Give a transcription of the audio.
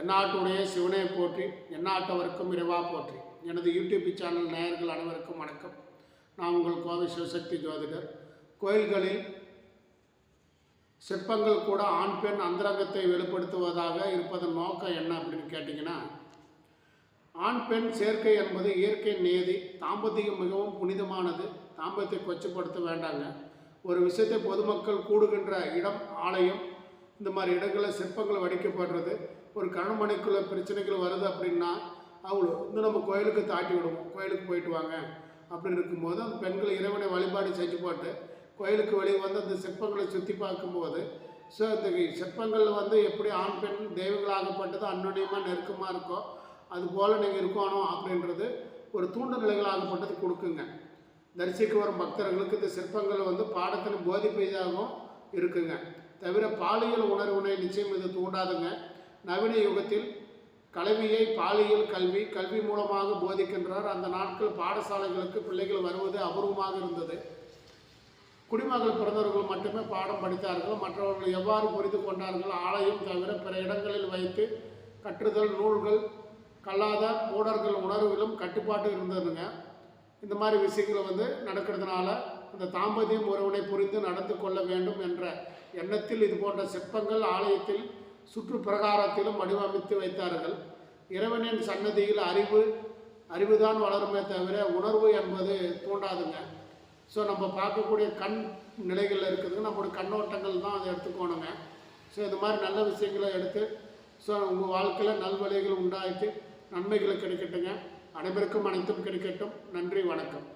தென்னாட்டுடைய சிவனை போற்றி எந்நாட்டவருக்கும் இறைவா போற்றி. எனது யூடியூப் சேனல் நேயர்கள் அனைவருக்கும் வணக்கம். நான் உங்கள் கோவை சிவசக்தி ஜோதிடர். கோயில்களில் சிற்பங்கள் கூட ஆண் பெண் அந்தரங்கத்தை வெளிப்படுத்துவதாக இருப்பதன் நோக்கம் என்ன அப்படின்னு கேட்டிங்கன்னா ஆண் பெண் சேர்க்கை என்பது இயற்கை நியதி தாம்பத்தியம் மிகவும் புனிதமானது தாம்பத்தியத்தை கொச்சப்படுத்த வேண்டாங்க. ஒரு விஷயத்தை பொதுமக்கள் கூடுகின்ற இடம் ஆலயம் இந்த மாதிரி இடங்களில் சிற்பங்கள் வடிக்கப்படுறது. ஒரு கணமனைக்குள்ள பிரச்சனைகள் வருது அப்படின்னா அவ்வளோ. வந்து நம்ம கோயிலுக்கு தாட்டி விடுவோம். கோயிலுக்கு போயிட்டு வாங்க. அப்படின்னு இருக்கும்போது அந்த பெண்கள் இறைவனை வழிபாடு செஞ்சு போட்டு கோயிலுக்கு வெளியே வந்து அந்த சிற்பங்களை சுற்றி பார்க்கும்போது ஸோ இந்த சிற்பங்கள் வந்து எப்படி ஆண் பெண் தெய்வங்களாகப்பட்டது அன்னுடையமாக நெருக்கமாக இருக்கோ அது போல் நீங்கள் இருக்கணும் அப்படின்றது ஒரு தூண்டு நிலைகளாகப்பட்டது கொடுக்குங்க. தரிசிக்கு வரும் பக்தர்களுக்கு இந்த சிற்பங்கள் வந்து பாடத்தின் போதிப்பையாகவும் இருக்குங்க. தவிர பாலியல் உணர்வினை நிச்சயம் இது தூண்டாதுங்க. நவீன யுகத்தில் கல்வியை பாலியல் கல்வி கல்வி மூலமாக போதிக்கின்றார். அந்த நாட்கள் பாடசாலைகளுக்கு பிள்ளைகள் வருவது அபூர்வமாக இருந்தது. குடிமகள் பிறந்தவர்கள் மட்டுமே பாடம் படித்தார்கள். மற்றவர்கள் எவ்வாறு புரிந்து கொண்டார்கள்? ஆலயம் தவிர பிற இடங்களில் வைத்து கற்றுதல் நூல்கள் கல்லாத மூடர்கள் உணர்விலும் கட்டுப்பாட்டு இருந்ததுங்க. இந்த மாதிரி விஷயங்களை வந்து நடக்கிறதுனால இந்த தாம்பதியம் உறவினை புரிந்து நடந்து கொள்ள வேண்டும் என்ற எண்ணத்தில் இது போன்ற சிற்பங்கள் ஆலயத்தில் சுற்று பிரகாரத்திலும் வடிவமைத்து வைத்தார்கள். இறைவனின் சன்னதியில் அறிவு அறிவுதான் வளருமே தவிர உணர்வு என்பது தூண்டாதுங்க. ஸோ நம்ம பார்க்கக்கூடிய கண் நிலைகளில் இருக்குது நம்மளுடைய கண்ணோட்டங்கள் தான் அதை எடுத்துக்கோணுங்க. ஸோ இது மாதிரி நல்ல விஷயங்களை எடுத்து ஸோ உங்கள் வாழ்க்கையில் நல்வழிகள் உண்டாக்கி நன்மைகளை கிடைக்கட்டுங்க. அனைவருக்கும் அனைத்தும் கிடைக்கட்டும். நன்றி வணக்கம்.